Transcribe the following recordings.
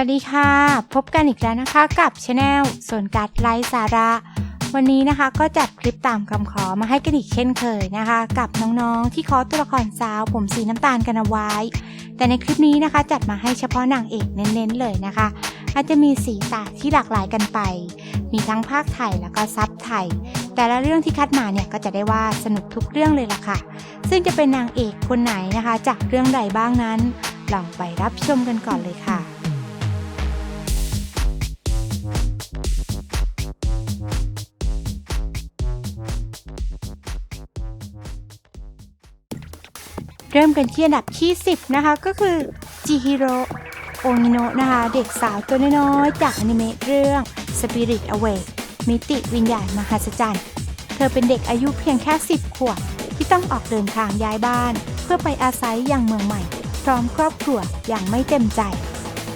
วัสดีค่ะ พบกันอีกแล้วนะคะกับช anel ส่วนกัดไลฟ์สาระ วันนี้นะคะก็จัดคลิปตามคำขอมาให้กันอีกเช่นเคยนะคะ กับน้องๆที่ขอตัวละครสาวผมสีน้ำตาลกันเอาไว้ แต่ในคลิปนี้นะคะจัดมาให้เฉพาะนางเอกเน้นๆเลยนะคะ อาจจะมีสีตาที่หลากหลายกันไป มีทั้งภาคไทยแล้วก็ซับไทย แต่ละเรื่องที่คัดมาเนี่ยก็จะได้ว่าสนุกทุกเรื่องเลยล่ะค่ะ ซึ่งจะเป็นนางเอกคนไหนนะคะ จากเรื่องใดบ้างนั้นลองไปรับชมกันก่อนเลยค่ะ เริ่มกันที่อันดับที่ 10 นะคะ ก็คือจิฮิโร่โอนิโนะนะคะ เด็กสาวตัวน้อยๆจากอนิเมะเรื่อง Spirit Away มิติวิญญาณมหัศจรรย์ เธอเป็นเด็กอายุเพียงแค่ 10 ขวบที่ต้องออกเดินทางย้ายบ้าน เพื่อไปอาศัยอยังเมืองใหม่ พร้อมครอบครัวอย่างไม่เต็มใจ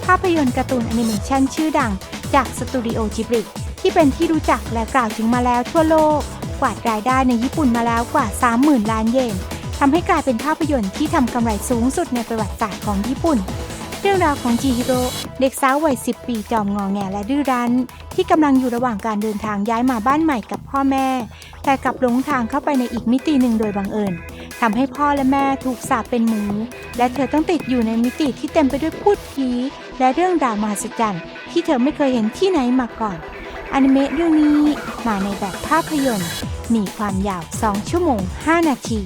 ภาพยนตร์การ์ตูนแอนิเมชันชื่อดังจากสตูดิโอจิบริที่เป็นที่รู้จักและกล่าวถึงมาแล้วทั่วโลก กวาดรายได้ในญี่ปุ่นมาแล้วกว่า 30,000 ล้านเยน ทำให้กลายเป็นภาพยนตร์ที่ทำกำไรสูงสุดในประวัติศาสตร์ของญี่ปุ่น เรื่องราวของจิฮิโร่เด็กสาววัย 10 ปีจอมงอแงและดื้อรั้น ที่กำลังอยู่ระหว่างการเดินทางย้ายมาบ้านใหม่กับพ่อแม่ แต่กลับหลงทางเข้าไปในอีกมิติหนึ่งโดยบังเอิญทำให้พ่อและแม่ถูกสาปเป็นหมู และเธอต้องติดอยู่ในมิติที่เต็มไปด้วยพูดผีและเรื่องราวมหัศจรรย์ที่เธอไม่เคยเห็นที่ไหนมาก่อนอนิเมะเรื่องนี้มาในแบบภาพยนตร์ มีความยาว 2 ชั่วโมง 5 นาที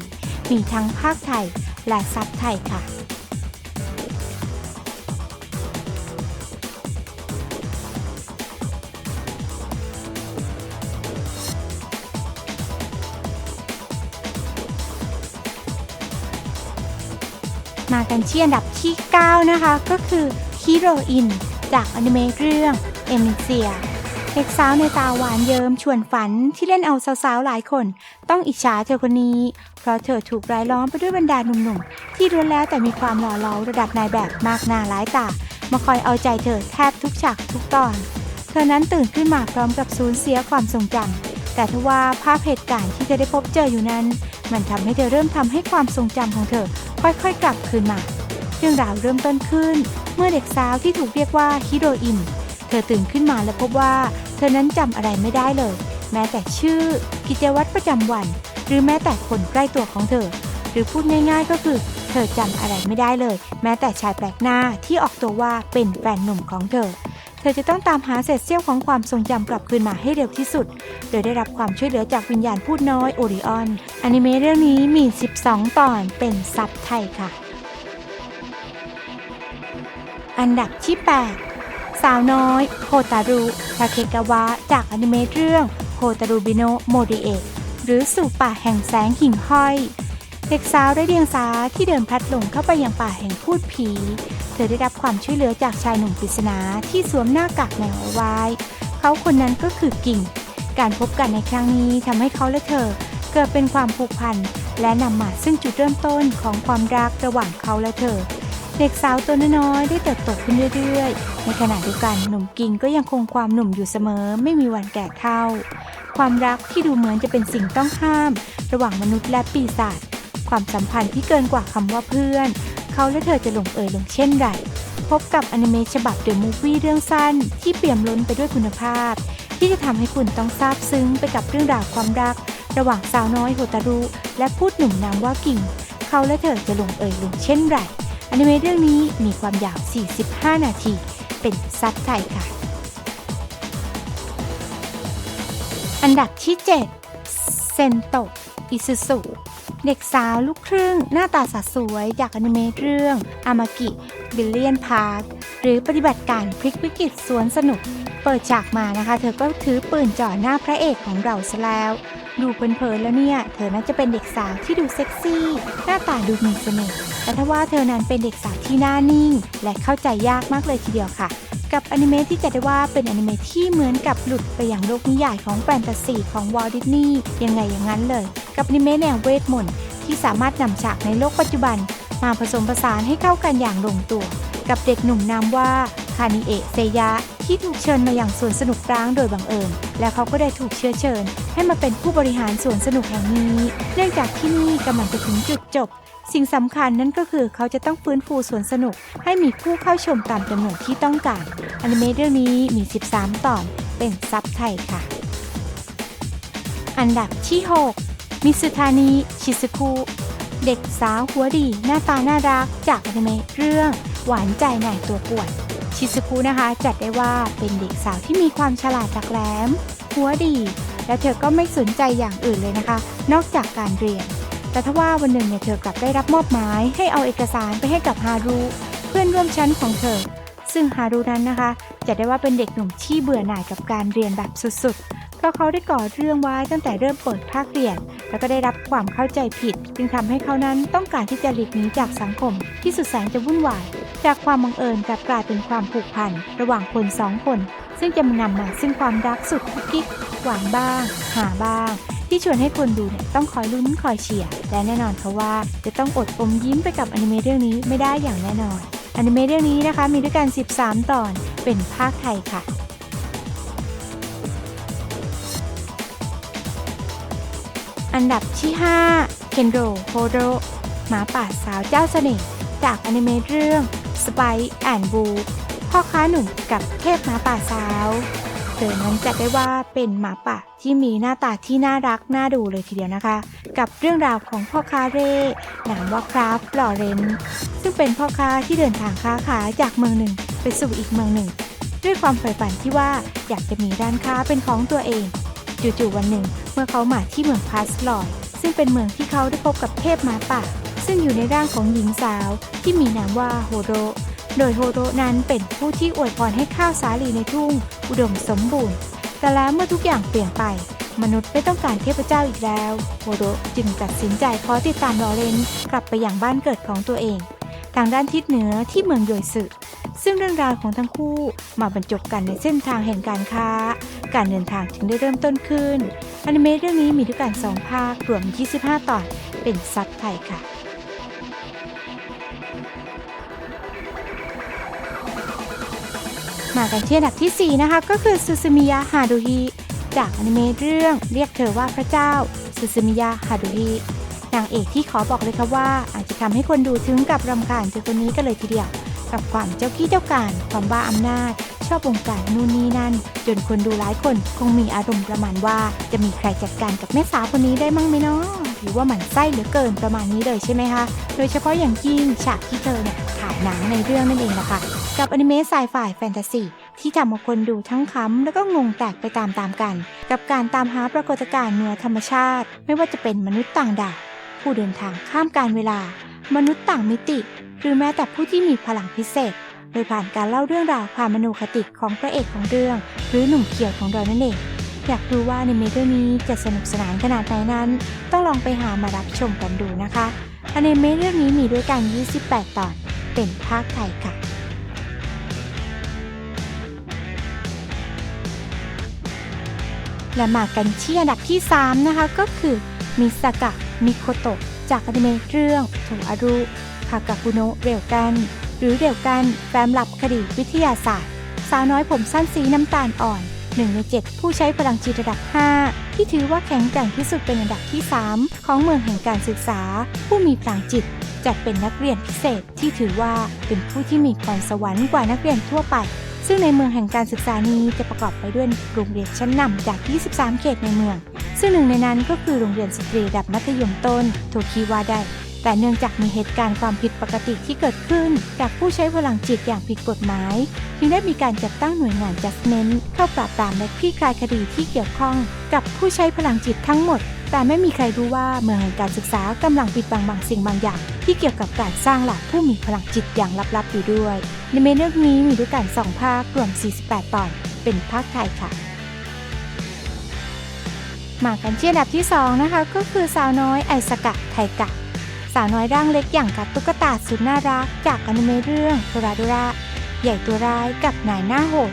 มีทั้งภาคไทยและซับไทยค่ะมากันที่อันดับที่ 9 นะคะ ก็คือฮีโรอินจากอนิเมะเรื่องเอมิเซียเด็กสาวในตาหวานเยิ้มชวนฝันที่เล่นเอาสาวๆหลายคน ต้องอิจฉาเธอคนนี้ เพราะเธอถูกรายล้อมไปด้วยบรรดาหนุ่มๆ ที่ล้วนแล้วแต่มีความหล่อเหลาระดับนายแบบมากหน้าหลายตา มาคอยเอาใจเธอแทบทุกฉากทุกตอน เธอนั้นตื่นขึ้นมาพร้อมกับสูญเสียความทรงจำแต่ทว่าภาพเหตุการณ์ที่เธอได้พบเจออยู่นั้น มันทำให้เธอเริ่มทำให้ความทรงจำของเธอ ค่อยๆกลับคืนมาเรื่องราวเริ่มต้นขึ้น เมื่อเด็กสาวที่ถูกเรียกว่าฮิโรอินเธอตื่นขึ้นมาและพบว่า เธอนั้นจำอะไรไม่ได้เลย แม้แต่ชื่อกิจวัตรประจำวัน หรือแม้แต่คนใกล้ตัวของเธอ หรือพูดง่ายๆก็คือ เธอจำอะไรไม่ได้เลย แม้แต่ชายแปลกหน้าที่ออกตัวว่าเป็นแฟนหนุ่มของเธอ เธอจะต้องตามหาเศษเสี้ยวของความทรงจำกลับคืนมาให้เร็วที่สุด โดยได้รับความช่วยเหลือจากวิญญาณพูดน้อยโอริออนอนิเมะเรื่องนี้มี 12 ตอนเป็นซับไทยค่ะ อันดับที่ 8สาวน้อยโคตารุทาเคกาวะ จากอนิเมะเรื่องโคตารุบิโนโมริเอะ หรือสู่ป่าแห่งแสงหิ่งห้อย เด็กสาวไร้เดียงสาที่เดินพลัดหลงเข้าไปยังป่าแห่งพูดผี เธอได้รับความช่วยเหลือจากชายหนุ่มปริศนาที่สวมหน้ากากแมวเอาไว้ เขาคนนั้นก็คือกิ่ง การพบกันในครั้งนี้ทำให้เขาและเธอ เกิดเป็นความผูกพันและนำมาซึ่งจุดเริ่มต้นของความรักระหว่างเขาและเธอ เด็กสาวตัวน้อยๆได้เติบโตขึ้นเรื่อยๆ ในขณะเดียวกันหนุ่มกิงก็ยังคงความหนุ่มอยู่เสมอไม่มีวันแก่เท่า ความรักที่ดูเหมือนจะเป็นสิ่งต้องห้าม ระหว่างมนุษย์และปีศาจความสัมพันธ์ที่เกินกว่าคำว่าเพื่อน เขาและเธอจะหลงเอ่ยลงเช่นไรพบกับอนิเมะฉบับเดอะมูฟวี่เรื่องสั้น ที่เปี่ยมล้นไปด้วยคุณภาพ ที่จะทำให้คุณต้องซาบซึ้งไปกับเรื่องราวความรัก ระหว่างสาวน้อยโฮตารุและพูดหนุ่มนามว่ากิ่ง เขาและเธอจะลงเอ่ยลงเช่นไร อนิเมะเรื่องนี้มีความยาว 45 นาที เป็นซับไทยค่ะ อันดับที่ 7 เซนโตอิซุสุเด็กสาวลูกครึ่งหน้าตาสะสวยจากอนิเมะเรื่องอามากิบิลเลียนพาร์คหรือปฏิบัติการพลิกวิกฤตสวนสนุก เปิดฉากมานะคะ เธอก็ถือปืนจ่อหน้าพระเอกของเราซะแล้ว ดูเพลินๆแล้วเนี่ย เธอน่าจะเป็นเด็กสาวที่ดูเซ็กซี่ หน้าตาดูมีเสน่ห์แต่ถ้าว่าเธอนั้นเป็นเด็กสาวที่หน้านิ่ง และเข้าใจยากมากเลยทีเดียวค่ะ กับอนิเมะที่จะได้ว่าเป็นอนิเมะที่เหมือนกับหลุดไปอย่างโลกนิยายของแฟนตาซีของวอลดิสนีย์ยังไงอย่างนั้นเลย กับอนิเมะแนวเวทมนต์ที่สามารถนำฉากในโลกปัจจุบัน มาผสมผสานให้เข้ากันอย่างลงตัว กับเด็กหนุ่มนามว่า คานิเอะเซยะที่ถูกเชิญมาอย่างสวนสนุกร้างโดยบังเอิญ และเขาก็ได้ถูกเชื้อเชิญ ให้มาเป็นผู้บริหารสวนสนุกแห่งนี้ เนื่องจากที่นี่กำลังจะถึงจุดจบ สิ่งสำคัญนั่นก็คือเขาจะต้องฟื้นฟูสวนสนุก ให้มีผู้เข้าชมตามจำนวนที่ต้องการอนิเมะเรื่องนี้มี 13 ตอน เป็นซับไทยค่ะ อันดับที่ 6 มิสุทานิชิซุคุเด็กสาวหัวดี หน้าตาน่ารักจากอนิเมะเรื่อง หวานใจนายตัวป่วน ชิซุคุนะคะ จัดได้ว่าเป็นเด็กสาวที่มีความฉลาดหลักแหลม หัวดี และเธอก็ไม่สนใจอย่างอื่นเลยนะคะ นอกจากการเรียน แต่ทว่าวันหนึ่งเนี่ยเธอกลับได้รับมอบหมาย ให้เอาเอกสารไปให้กับฮารุเพื่อนร่วมชั้นของเธอ ซึ่งฮารุนั้นนะคะจะได้ว่าเป็นเด็กหนุ่มที่เบื่อหน่ายกับการเรียนแบบสุดๆ เพราะเขาได้ก่อเรื่องไว้ตั้งแต่เริ่มเปิดภาคเรียน แล้วก็ได้รับความเข้าใจผิด จึงทำให้เขานั้นต้องการที่จะหลีกหนีจากสังคมที่สุดแสนจะวุ่นวาย จากความบังเอิญกลับกลายเป็นความผูกพันระหว่างคนสองคน ซึ่งจะนำมาซึ่งความรักสุดกุ๊กกิ๊กหวานบ้าง หาบ้าง ที่ชวนให้คนดูเนี่ยต้องคอยลุ้นคอยเชียร์และแน่นอนค่ะว่า จะต้องอดอมยิ้มไปกับอนิเมะเรื่องนี้ไม่ได้อย่างแน่นอนอนิเมะเรื่องนี้นะคะมีด้วยกัน 13 ตอนเป็นภาคไทยค่ะอันดับที่5เคนโดโฮโดหมาป่าสาวเจ้าเสน่ห์จากอนิเมะเรื่อง สไปแอนบูพ่อค้าหนุ่มกับเทพหมาป่าสาวเธอนั้นจัดได้ว่าเป็นหมาป่าที่มีหน้าตาที่น่ารักน่าดูเลยทีเดียวนะคะ กับเรื่องราวของพ่อค้าเร่นามว่าคราฟลอเรนซึ่งเป็นพ่อค้าที่เดินทางค้าขายจากเมืองหนึ่งไปสู่อีกเมืองหนึ่ง ด้วยความใฝ่ฝันที่ว่าอยากจะมีร้านค้าเป็นของตัวเอง จู่ๆวันหนึ่ง เมื่อเขามาที่เมืองพาสลอย ซึ่งเป็นเมืองที่เขาได้พบกับเทพหมาป่า ซึ่งอยู่ในร่างของหญิงสาวที่มีนามว่าโฮโร โดยโฮโรนั้นเป็นผู้ที่อวยพรให้ข้าวสาลีในทุ่ง อุดมสมบูรณ์ แต่แล้วเมื่อทุกอย่างเปลี่ยนไป มนุษย์ไม่ต้องการเทพเจ้าอีกแล้ว โฮโรจึงตัดสินใจขอติดตามลอเรนกลับไปยังบ้านเกิดของตัวเอง ทางด้านทิศเหนือที่เมืองโยยสึซึ่งเรื่องราวของทั้งคู่มาบรรจบกันในเส้นทางแห่งการค้า การเดินทางจึงได้เริ่มต้นขึ้นอนิเมะเรื่องนี้มีด้วยกัน 2 ภาค รวม 25 ตอน เป็นซับไทยค่ะ มากันที่อันดับที่ 4 นะคะก็คือซูซูมิยะฮารุฮิจากอนิเมะเรื่องเรียกเธอว่าพระเจ้าซูซูมิยะฮารุฮินางเอกที่ขอบอกเลยค่ะว่า อาจจะทำให้คนดูถึงกับรำคาญเจอคนนี้กันเลยทีเดียว กับความเจ้ากี้เจ้าการ ความบ้าอำนาจ ชอบวงการนู่นนี่นั่น จนคนดูหลายคนคงมีอารมณ์ประมาณว่า จะมีใครจัดการกับแม่สาวคนนี้ได้มั่งไหมเนาะหรือว่าหมันไส้เหลือเกินประมาณนี้เลยใช่ไหมคะ โดยเฉพาะอย่างยิ่งฉากที่เธอเนี่ยถ่ายหนังในเรื่องนั่นเองแหละคะ กับอนิเมะไซไฟแฟนตาซีที่ทำเอาคนดูทั้งขำแล้วก็งงแตกไปตามๆกัน กับการตามหาปรากฏการณ์เหนือธรรมชาติ ไม่ว่าจะเป็นมนุษย์ต่างดาวผู้เดินทางข้ามการเวลา มนุษย์ต่างมิติ หรือแม้แต่ผู้ที่มีพลังพิเศษ โดยผ่านการเล่าเรื่องราวความมโนคติของพระเอกของเรื่อง หรือหนุ่มเขียวของเรานั่นเองอยากรู้ว่าในเมเรื่องนี้จะสนุกสนานขนาดไหนนั้น ต้องลองไปหามารับชมกันดูนะคะอนิเมะเรื่องนี้มีด้วยกัน 28 ตอน เป็นภาคไทยค่ะ และมากันที่อันดับที่ 3 นะคะ ก็คือมิสกะมิโคโตะจากอนิเมะเรื่องโทอารุคากาคุโนะเรียวกัน หรือเรียวกันแฟ้มลับคดีวิทยาศาสตร์ สาวน้อยผมสั้นสีน้ำตาลอ่อนหนึ่งใน 7 ผู้ใช้พลังจิตระดับ 5 ที่ถือว่าแข็งแกร่งที่สุดเป็นอันดับที่ 3 ของเมืองแห่งการศึกษา ผู้มีพลังจิตจัดเป็นนักเรียนพิเศษที่ถือว่าเป็นผู้ที่มีพรสวรรค์กว่านักเรียนทั่วไป ซึ่งในเมืองแห่งการศึกษานี้จะประกอบไปด้วยโรงเรียนชั้นนำจาก 23 เขตในเมือง ซึ่งหนึ่งในนั้นก็คือโรงเรียนสตรีระดับมัธยมต้นโทคิวาไดแต่เนื่องจากมีเหตุการณ์ความผิดปกติที่เกิดขึ้น จากผู้ใช้พลังจิตอย่างผิดกฎหมาย จึงได้มีการจัดตั้งหน่วยงาน Justment เข้าปราบปรามและคลี่คลายคดีที่เกี่ยวข้อง กับผู้ใช้พลังจิตทั้งหมด แต่ไม่มีใครรู้ว่าเมืองแห่งการศึกษากำลังปิดบังบางสิ่งบางอย่าง ที่เกี่ยวกับการสร้างหลักผู้มีพลังจิตอย่างลับๆอยู่ด้วยในเมเรื่องนี้มีด้วยกัน2ภาครวม 48 ตอน เป็นภาคไทยค่ะ มากันที่อันดับที่ 2 นะคะ ก็คือสาวน้อยไอสกะไทกะ สาวน้อยร่างเล็กอย่างกับตุ๊กตาสุดน่ารัก จากอนิเมะเรื่องโทราโดราใหญ่ตัวร้ายกับนายหน้าโหด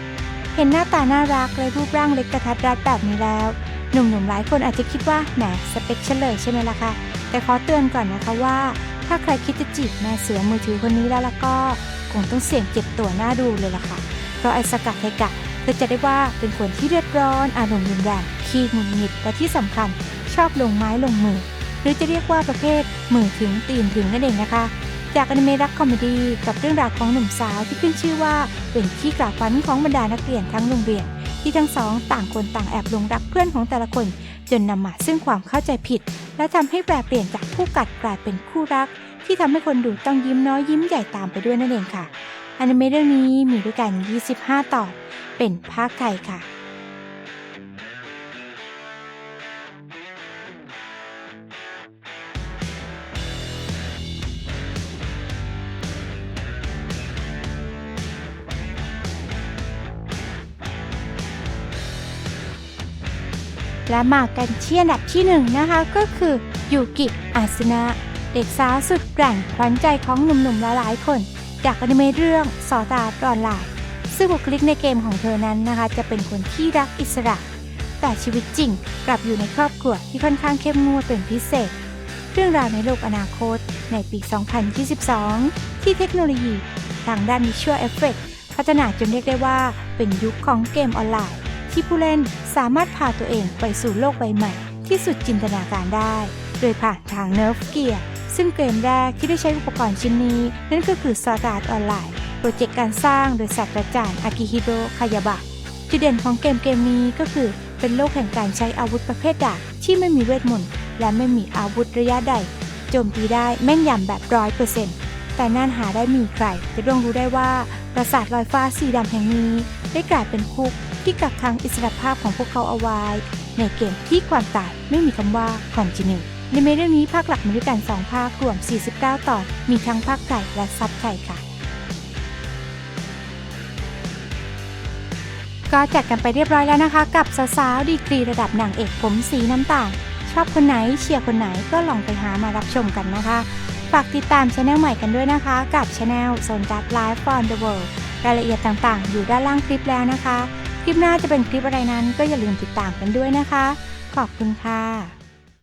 เห็นหน้าตาน่ารักและรูปร่างเล็กกระทัดรัดแบบนี้แล้ว หนุ่มๆหลายคนอาจจะคิดว่าแหมสเปคเฉลยใช่ไหมล่ะคะแต่ขอเตือนก่อนนะคะว่า ถ้าใครคิดจะจีบแม่เสือมือถือคนนี้แล้วล่ะก็คงต้องเสี่ยงเจ็บตัวหน้าดูเลยล่ะค่ะเพราะไอสกัดไทกะเธอจะได้ว่าเป็นคนที่เดือดร้อนอารมณ์รุนแรงขี้หงุดหงิดและที่สำคัญชอบลงไม้ลงมือ หรือจะเรียกว่าประเภทมือถึงตีนถึงนั่นเองนะคะ จากอนิเมะรักคอมเมดี้กับเรื่องราวของหนุ่มสาวที่ขึ้นชื่อว่าเป็นที่กล่าวฝันของบรรดานักเรียนทั้งโรงเรียน ที่ทั้งสองต่างคนต่างแอบหลงรักเพื่อนของแต่ละคน จนนำมาซึ่งความเข้าใจผิด และทำให้แปรเปลี่ยนจากคู่กัดกลายเป็นคู่รัก ที่ทำให้คนดูต้องยิ้มน้อยยิ้มใหญ่ตามไปด้วยนั่นเองค่ะอนิเมะเรื่องนี้มีด้วยกัน 25 ตอนเป็นภาคไทยค่ะ และมากันที่อันดับที่หนึ่งนะคะก็คือยูกิอาสนะ เด็กสาวสุดแกร่งขวัญใจของหนุ่มๆหลายๆคน จากอนิเมะเรื่องสอตาออนไลน์ซึ่งบุคลิกในเกมของเธอนั้นนะคะ จะเป็นคนที่รักอิสระ แต่ชีวิตจริงกลับอยู่ในครอบครัวที่ค่อนข้างเข้มงวดเป็นพิเศษ เรื่องราวในโลกอนาคตในปี 2022 ที่เทคโนโลยีทางด้าน Visual Effect พัฒนาจนเรียกได้ว่าเป็นยุคของเกมออนไลน์ ที่ผู้เล่น สามารถพาตัวเองไปสู่โลกใบใหม่ ที่สุดจินตนาการได้ โดยผ่านทาง Nerf Gear ซึ่งเกมแรกที่ได้ใช้อุปกรณ์ชิ้นนี้ นั่นก็คือ Sword Art Online โปรเจกต์การสร้างโดยศาสตราจารย์อากิฮิโรคายาบะจุดเด่นของเกมเกมนี้ก็คือเป็นโลกแห่งการใช้อาวุธประเภทดาบที่ไม่มีเวทมนต์และไม่มีอาวุธระยะใดโจมตีได้แม่นยำแบบร้อยเปอร์เซ็นต์แต่นั่นหาได้มีใครจะต้องรู้ได้ว่าปราสาทลอยฟ้าสีดำแห่งนี้ ได้กลายเป็นคุกที่กักขังอิสรภาพของพวกเขาเอาไว้ ในเกมที่ความตายไม่มีคำว่า continue ในเมเรื่องนี้ภาคหลักมีด้วยกัน 2 ภาครวม 49 ตอน มีทั้งภาคไทยและซับไทยค่ะ ก็จัดกันไปเรียบร้อยแล้วนะคะ กับสาวๆดีกรีระดับนางเอกผมสีน้ำตาลชอบคนไหนเชียร์คนไหนก็ลองไปหามารับชมกันนะคะ ฝากติดตามช anel ใหม่กันด้วยนะคะ กับช anel โซนการ์ดไลฟ์ on the world รายละเอียดต่างๆ อยู่ด้านล่างคลิปแล้วนะคะ คลิปหน้าจะเป็นคลิปอะไรนั้นก็อย่าลืมติดตามกันด้วยนะคะ ขอบคุณค่ะ